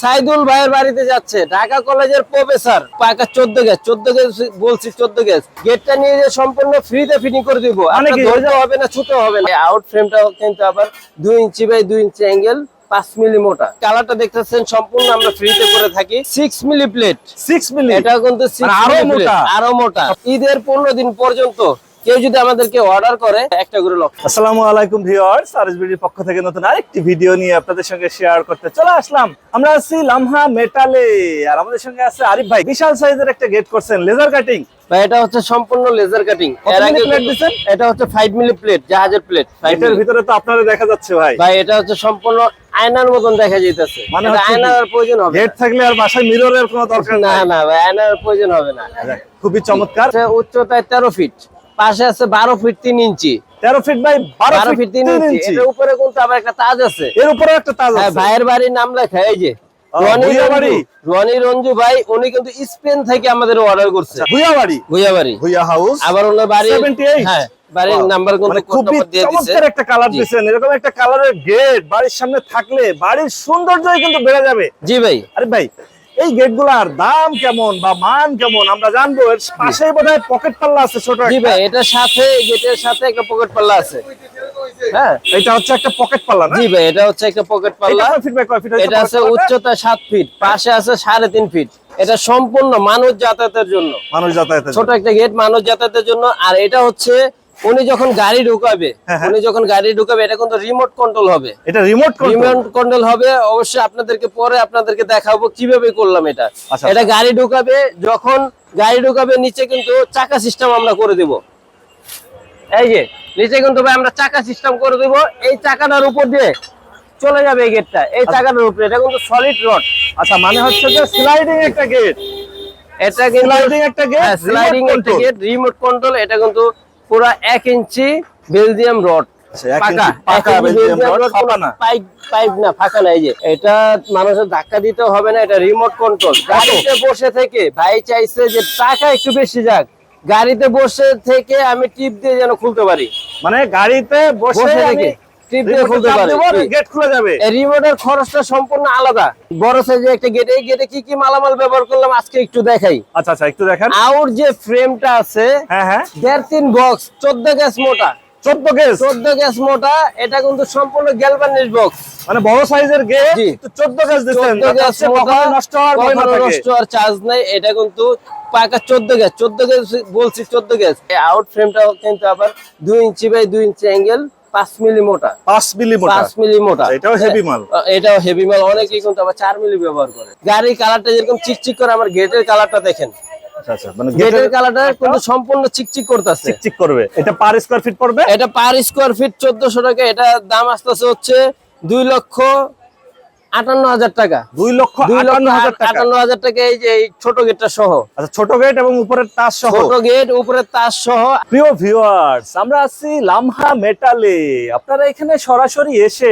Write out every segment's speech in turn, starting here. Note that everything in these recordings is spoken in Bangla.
সাইদুল ভাইয়ের বাড়িতে যাচ্ছে ঢাকা কলেজের প্রফেসর। পাকা চোদ্দ গ্যাস চোদ্দ গ্যাস বলছি চোদ্দ গ্যাস। গেটটা নিয়ে যে সম্পূর্ণ ফ্রিতে ফিটিং করে দিব। হবে না ছুটো হবে না। আউট ফ্রেমটা কিন্তু আবার দুই ইঞ্চি বাই দুই ইঞ্চি অ্যাঙ্গেল পাঁচ মিলি মোটা। কালারটা দেখতেছেন সম্পূর্ণ আমরা ফ্রিতে করে থাকি। Six milli plate six milli এটা কিন্তু মানে আরও মোটা। আরও মোটা। ঈদের পনেরো দিন পর্যন্ত কেউ যদি আমাদেরকে অর্ডার করে একটা করে লক্ষ আসসালামু আলাইকুম ভিউয়ার্স আরএসবিডির পক্ষ থেকে নতুন আরেকটি ভিডিও নিয়ে আপনাদের সঙ্গে শেয়ার করতে চলে আসলাম। আমরা আছি লামহা মেটালে আর আমাদের সঙ্গে আছে আরিফ ভাই। বিশাল সাইজের একটা গেট করছেন লেজার কাটিং বা এটা হচ্ছে সম্পূর্ণ লেজার কাটিং কত milli plate দিছেন? এটা হচ্ছে ফাইভ মিলি প্লেট জাহাজের প্লেট এটার ভিতরে তো আপনারা দেখা যাচ্ছে ভাই। ভাই এটা হচ্ছে সম্পূর্ণ আয়নার মতন দেখা যাইতেছে। মানে আয়নার প্রয়োজন হবে গেট থাকলে আর বাসায় মিররের কোনো দরকার না না ভাই আয়নার প্রয়োজন হবে না। খুবই চমৎকার। উচ্চতায় তেরো ফিট পাশে আছে বারো ফিট তিন ইঞ্চি। তেরো ফিট বাই বারো ফিট তিন ইঞ্চি। এটার উপরে কিন্তু আবার একটা তাজ আছে। এর উপরে একটা তাজ হ্যাঁ আছে। ভাইয়ের বাড়ির নাম লেখা এই যে। রনি রঞ্জু। ভাই উনি কিন্তু স্পেন থেকে আমাদের অর্ডার করছে। ভুইয়া বাড়ি। ভুইয়া হাউস আবার ওনার বাড়ি হ্যাঁ বাড়ির Wow. নাম্বার কিন্তু মানে খুবই চমৎকার একটা কালার দিয়েছেন এরকম একটা কালারের গেট বাড়ির সামনে থাকলে বাড়ির সৌন্দর্যই কিন্তু বেড়ে যাবে। জি ভাই। আরে ভাই এই গেটগুলার দাম কেমন বা মান কেমন আমরা জানব। এর পাশেই বোধহয় পকেট পাল্লা আছে ছোট জি ভাই এটার সাথে গেটের সাথে একটা পকেট পাল্লা আছে। হ্যাঁ? এটা হচ্ছে একটা পকেট পাল্লা জি ভাই এটা হচ্ছে একটা পকেট পাল্লা কয় ফিট বাই এটা আছে উচ্চতা সাত ফিট পাশে আছে সাড়ে তিন ফিট এটা সম্পূর্ণ মানুষ যাতায়াতের জন্য। মানুষ যাতায়াতের ছোট একটা গেট মানুষ যাতায়াতের জন্য আর এটা হচ্ছে উনি যখন গাড়ি ঢুকাবে হ্যাঁ, হ্যাঁ। উনি যখন গাড়ি ঢুকাবে এটা কিন্তু রিমোট কন্ট্রোল হবে। এটা রিমোট রিমোট কন্ট্রোল হবে অবশ্যই আপনাদেরকে পরে আপনাদেরকে দেখাবো কীভাবে করলাম এটা। আচ্ছা, এটা গাড়ি ঢুকাবে যখন গাড়ি ঢুকাবে নিচে কিন্তু চাকা সিস্টেম আমরা করে দেব। এই যে নিচে কিন্তু ভাই আমরা চাকা সিস্টেম করে দেব। এই চাকাটার উপর দিয়ে চলে যাবে এই গেটটা এই চাকাটার উপরে এটা কিন্তু সলিড রড আচ্ছা মানে হচ্ছে যে স্লাইডিং একটা গেট এটা স্লাইডিং একটা গেট স্লাইডিং একটা গেট রিমোট কন্ট্রোল এটা কিন্তু পুরো এক ইঞ্চি বেলজিয়াম রড। আচ্ছা, এটা মানুষের ধাক্কা দিতে হবে না এটা রিমোট কন্ট্রোল গাড়িতে বসে থেকে ভাই চাইছে যে টাকা একটু বেশি যাক। গাড়িতে বসে থেকে আমি টিপ দিয়ে যেন খুলতে পারি। মানে গাড়িতে বসে থেকে। আচ্ছা আচ্ছা একটু দেখেন। আউট যে ফ্রেমটা আছে হ্যাঁ হ্যাঁ। দেড় তিন বক্স চোদ্দ গ্যাস মোটা। গ্যাস মোটা এটা কিন্তু সম্পূর্ণ গ্যালভানিশ বক্স মানে বড় সাইজের গ্যাস যাতে নষ্ট হওয়ার ভয় না নষ্ট হওয়ার চার্জ নাই এটা কিন্তু পাকা গ্যাস চোদ্দ গ্যাস বলছি চোদ্দ গ্যাস আউট ফ্রেমটা কিন্তু আবার দুই ইঞ্চি বাই দুই ইঞ্চি অ্যাঙ্গেল পাঁচ মিলি মোটা। পাঁচ মিলি মোটা। পাঁচ মিলি মোটা। এটাও হেভি মাল। হ্যাঁ, এটাও হেভি মাল। অনেকেই কিন্তু আবার চার মিলি ব্যবহার করে। গাড়ির কালারটা যেরকম চিকচিক করে আমার গেটের কালারটা দেখেন। আচ্ছা আচ্ছা মানে সম্পূর্ণ চিকচিক করতেছে। চিকচিক করবে। এটা পার স্কোয়ার ফিট পড়বে? এটা পার স্কোয়ার ফিট চোদ্দশো টাকা। এটা দাম আসতেছে হচ্ছে দুই লক্ষ আটান্ন হাজার টাকা। দুই লক্ষ আটান্ন হাজার টাকা। আটান্ন হাজার টাকা এই যে ছোট গেটটা সহ। আচ্ছা ছোট গেট এবং উপরের তাজ সহ। ছোট গেট উপরে তার সহ। প্রিয় ভিউয়ার্স আমরা আছি লামহা মেটালে। আপনারা এখানে সরাসরি এসে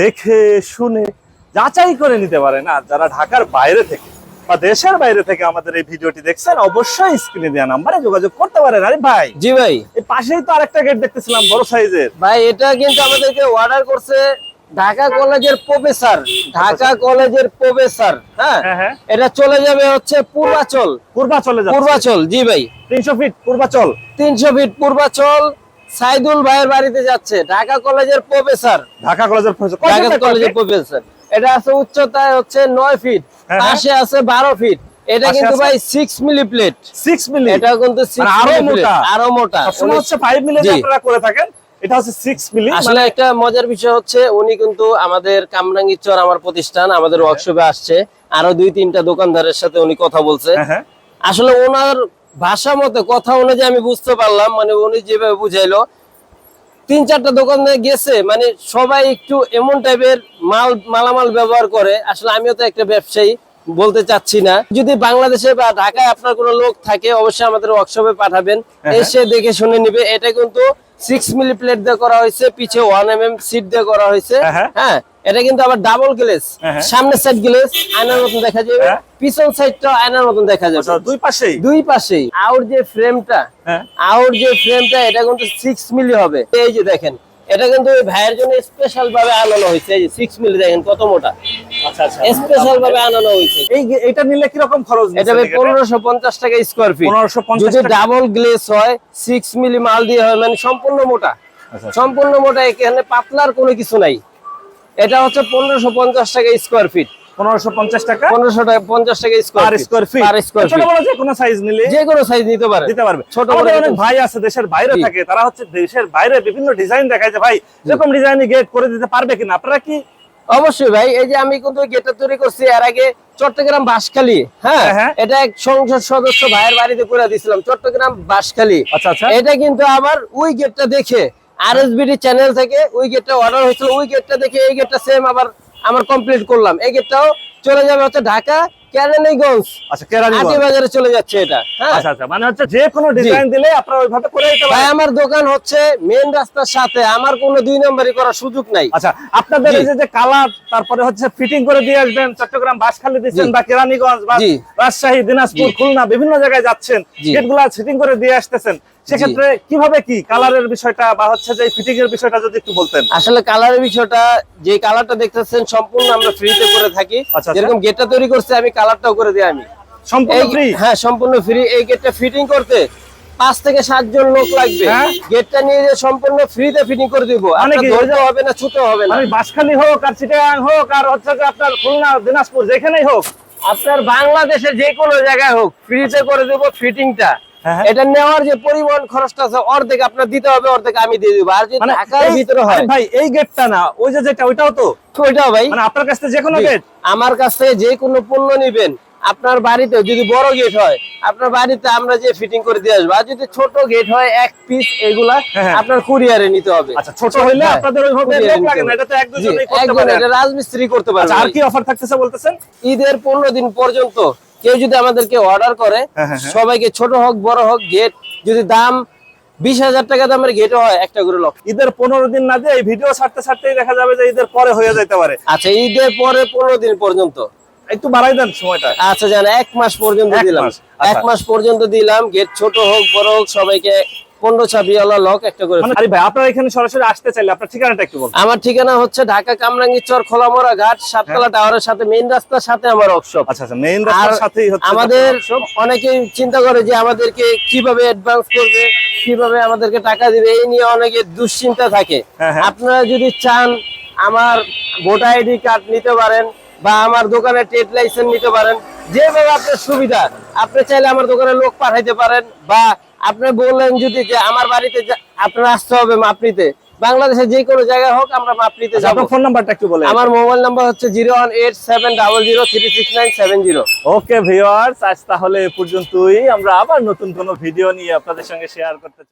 দেখে শুনে যাচাই করে নিতে পারেন। আর যারা ঢাকার বাইরে থেকে বা দেশের বাইরে থেকে আমাদের এই ভিডিওটি দেখছেন অবশ্যই স্ক্রিনে দেওয়া নাম্বারে যোগাযোগ করতে পারেন। আরে ভাই জি ভাই। এই পাশেই তো আরেকটা গেট দেখতেছিলাম বড় সাইজের ভাই এটা কিন্তু আমাদেরকে অর্ডার করছে ঢাকা কলেজের প্রফেসর ঢাকা কলেজের প্রফেসর হ্যাঁ? হ্যাঁ, হ্যাঁ। এটা চলে যাবে হচ্ছে পূর্বাচল। পূর্বাচলে পূর্বাচল জি ভাই। তিনশো ফিট পূর্বাচল। তিনশো ফিট পূর্বাচল সাইদুল ভাইয়ের বাড়িতে যাচ্ছে ঢাকা কলেজের প্রফেসর। ঢাকা কলেজের ঢাকা কলেজের? প্রফেসর। এটা আছে উচ্চতায় হচ্ছে নয় ফিট হ্যাঁ, পাশে আছে বারো ফিট। এটা কিন্তু ভাই six milli plate six milli এটা কিন্তু মানে আরও মোটা। আরও মোটা। হচ্ছে ফাইভ মিলি আপনারা করে থাকেন এটা হচ্ছে সিক্স মিলি আসলে একটা মজার বিষয় হচ্ছে উনি কিন্তু আমাদের কামরাঙ্গীচর আমার প্রতিষ্ঠান আমাদের ওয়ার্কশপে আসছে। আরও দুই তিনটা দোকানদারের সাথে উনি কথা বলছে। হ্যাঁ হ্যাঁ। আসলে ওনার ভাষা মতে কথা অনুযায়ী আমি বুঝতে পারলাম মানে উনি যেভাবে বুঝাইলো তিন চারটা দোকানে গেছে মানে সবাই একটু এমন টাইপের মাল মালামাল ব্যবহার করে। আসলে আমিও তো একটা ব্যবসায়ী বলতে চাচ্ছি না। যদি বাংলাদেশে বা ঢাকায় আপনার কোনো লোক থাকে অবশ্যই আমাদের ওয়ার্কশপে পাঠাবেন। হ্যাঁ। এসে দেখে শুনে নিবে। এটা কিন্তু সিক্স মিলি প্লেট দিয়ে করা হয়েছে পিছে ওয়ান এম এম সিট দিয়ে করা হয়েছে। হ্যাঁ, হ্যাঁ। হ্যাঁ এটা কিন্তু আবার ডাবল গ্লেস হ্যাঁ, হ্যাঁ। সামনের সাইড গ্লেস আয়নার মতন দেখা যাবে। হ্যাঁ। পিছন সাইডটা আয়নার মতন দেখা যাবে। আচ্ছা দুই পাশেই? দুই পাশেই। আউট যে ফ্রেমটা হ্যাঁ। আউট যে ফ্রেমটা এটা কিন্তু সিক্স মিলি হবে। এই যে দেখেন এটা কিন্তু ওই ভাইয়ের জন্য স্পেশাল ভাবে আনানো হয়েছে এই সিক্স মিলি দেখেন কত মোটা। আচ্ছা আচ্ছা। স্পেশাল ভাবে আনানো হয়েছে। এই এটা নিলে কীরকম খরচ এটা ভাই পনেরোশো পঞ্চাশ টাকা স্কোয়ার ফিট যদি ডাবল গ্লেস হয় সিক্স মিলি মাল দিয়ে হয় মানে সম্পূর্ণ মোটা। আচ্ছা। সম্পূর্ণ মোটা এখানে পাতলার কোনো কিছু নাই। এটা হচ্ছে পনেরোশো পঞ্চাশ টাকা স্কোয়ার ফিট টাকা। পনেরোশো টাকা পঞ্চাশ টাকা per square square feet per square feet বড় যে কোনো সাইজ নিলে যে কোনো সাইজ নিতে পারে। দিতে পারবে। ছোট বড় অনেক ভাই আছে দেশের বাইরে থাকে তারা হচ্ছে দেশের বাইরে বিভিন্ন ডিজাইন দেখায় যে ভাই এরকম ডিজাইনে গেট করে দিতে পারবে কিনা? আপনারা কি অবশ্যই ভাই এই যে আমি কিন্তু গেটটা তৈরি করছি এর আগে চট্টগ্রাম বাঁশখালী হ্যাঁ হ্যাঁ, হ্যাঁ। এটা এক সংসদ সদস্য ভাইয়ের বাড়িতে করে দিয়েছিলাম চট্টগ্রাম বাঁশখালী। আচ্ছা আচ্ছা। এটা কিন্তু আবার ওই গেটটা দেখে আর চ্যানেল থেকে ওই গেটটা অর্ডার হয়েছিল ওই গেটটা দেখে এই গেটটা সেম আবার আমার কমপ্লিট করলাম। এই গেটটাও চলে যাবে হচ্ছে ঢাকা কেরানীগঞ্জ। আচ্ছা কেরানি বাজারে চলে যাচ্ছে এটা হ্যাঁ। আচ্ছা আচ্ছা মানে হচ্ছে যে কোনো ডিজাইন দিলে আপনারা ওইভাবে করে দিতে ভাই আমার দোকান হচ্ছে রাস্তার সাথে আমার কোনো দুই নম্বরই করার সুযোগ নাই। আচ্ছা আপনাদের এই যে যে কালার তারপরে হচ্ছে ফিটিং করে দিয়ে আসবেন চট্টগ্রাম বাসখালী দিচ্ছেন বা কেরানীগঞ্জ বা রাজশাহী দিনাজপুর খুলনা বিভিন্ন জায়গায় যাচ্ছেন। গেটগুলা ফিটিং করে দিয়ে আসতেছেন। সেক্ষেত্রে কীভাবে কি কালারের বিষয়টা বা হচ্ছে যে ফিটিং এর বিষয়টা যদি একটু বলতেন? আসলে কালারের বিষয়টা যে কালারটা দেখতেছেন সম্পূর্ণ আমরা ফ্রিতে করে থাকি। আচ্ছা, আচ্ছা। যেরকম গেটটা তৈরি করছে আমি কালারটাও করে দিই আমি। সম্পূর্ণ ফ্রি হ্যাঁ সম্পূর্ণ ফ্রি এই গেটটা ফিটিং করতে পাঁচ থেকে সাত জন লোক লাগবে। হ্যাঁ? গেটটা নিয়ে যে সম্পূর্ণ ফ্রিতে ফিটিং করে দিব। মানে ধৈর্য হবে না ছুটো হবে না। আমি বাসখালী হোক আর চিটাগাং হোক আর হচ্ছে যে আপনার খুলনা দিনাজপুর যেখানেই হোক। আপনার বাংলাদেশে যে কোনো জায়গায় হোক ফ্রিতে করে দেব ফিটিংটা হ্যাঁ, হ্যাঁ। এটা নেওয়ার যে পরিবহন খরচটা আছে অর্ধেক আপনার দিতে হবে অর্ধেক আমি দিয়ে দিব। আর যদি মানে ঢাকার ভিতরে হয়। ভাই এই গেটটা না ওই যে যেটা ওইটাও তো? ওইটাও ভাই। মানে আপনার কাছ থেকে যে কোনো গেট আমার কাছ থেকে যে কোনো পণ্য নিবেন আপনার বাড়িতে যদি বড় গেট হয় আপনার বাড়িতে আমরা যে ফিটিং করে দিয়ে আসব। আর যদি ছোট গেট হয় এক পিস এগুলা হ্যাঁ, হ্যাঁ। আপনার কুরিয়ারে নিতে হবে। আচ্ছা ছোট হইলে হ্যাঁ, আপনাদের ওইভাবে লোক লাগে না এটা তো এক দুজনেই করতে একজন পারে এটা রাজমিস্ত্রি করতে পারবে আচ্ছা আর কি অফার থাকতেছে বলতেছেন? ঈদের পনেরো দিন পর্যন্ত কেউ যদি আমাদেরকে অর্ডার করে হ্যাঁ, হ্যাঁ, হ্যাঁ। সবাইকে ছোট হোক বড় হোক গেট যদি দাম বিশ হাজার টাকা দামের গেট হয় একটা করে লক্ষ ঈদের পনেরো দিন না দিয়ে এই ভিডিও ছাড়তে ছাড়তেই দেখা যাবে যে ঈদের পরে হয়ে যেতে পারে। আচ্ছা ঈদের পরে পনেরো দিন পর্যন্ত। একটু বাড়াই দেন সময়টা। আচ্ছা জান এক মাস পর্যন্ত দিলাম। আচ্ছা। এক মাস পর্যন্ত দিলাম গেট ছোট হোক বড় হোক সবাইকে পনেরো ছাবিওয়ালা লক একটা করে মানে আরে ভাই আপনারা এখানে সরাসরি আসতে চাইলে আপনার ঠিকানাটা একটু বলুন। আমার ঠিকানা হচ্ছে ঢাকা কামরাঙ্গি চর খোলামোড়া ঘাট সাততলা টাওয়ারের সাথে মেইন রাস্তার সাথে আমার ওয়ার্কশপ আচ্ছা আচ্ছা মেইন রাস্তার সাথেই হচ্ছে আমাদের অনেকে চিন্তা করে যে আমাদেরকে কীভাবে অ্যাডভান্স করবে কীভাবে আমাদেরকে টাকা দিবে এই নিয়ে অনেকে দুশ্চিন্তা থাকে। হ্যাঁ, হ্যাঁ। আপনারা যদি চান আমার ভোটার আইডি কার্ড নিতে পারেন বা আমার দোকানে ট্রেড লাইসেন্স নিতে পারেন যেভাবে আপনার সুবিধা আপনি চাইলে আমার দোকানে লোক পাঠাইতে পারেন বা আপনি বললেন যদি যে আমার বাড়িতে আপনার আসতে হবে মাপ নিতে বাংলাদেশে যে কোনো জায়গায় হোক আমরা মাপ নিতে যাব। ফোন নাম্বারটা একটু বলে আমার মোবাইল নাম্বার হচ্ছে zero one eight seven double zero three six nine seven zero okay viewers আজ তাহলে এ পর্যন্তই। আমরা আবার নতুন কোনো ভিডিও নিয়ে আপনাদের সঙ্গে শেয়ার করতে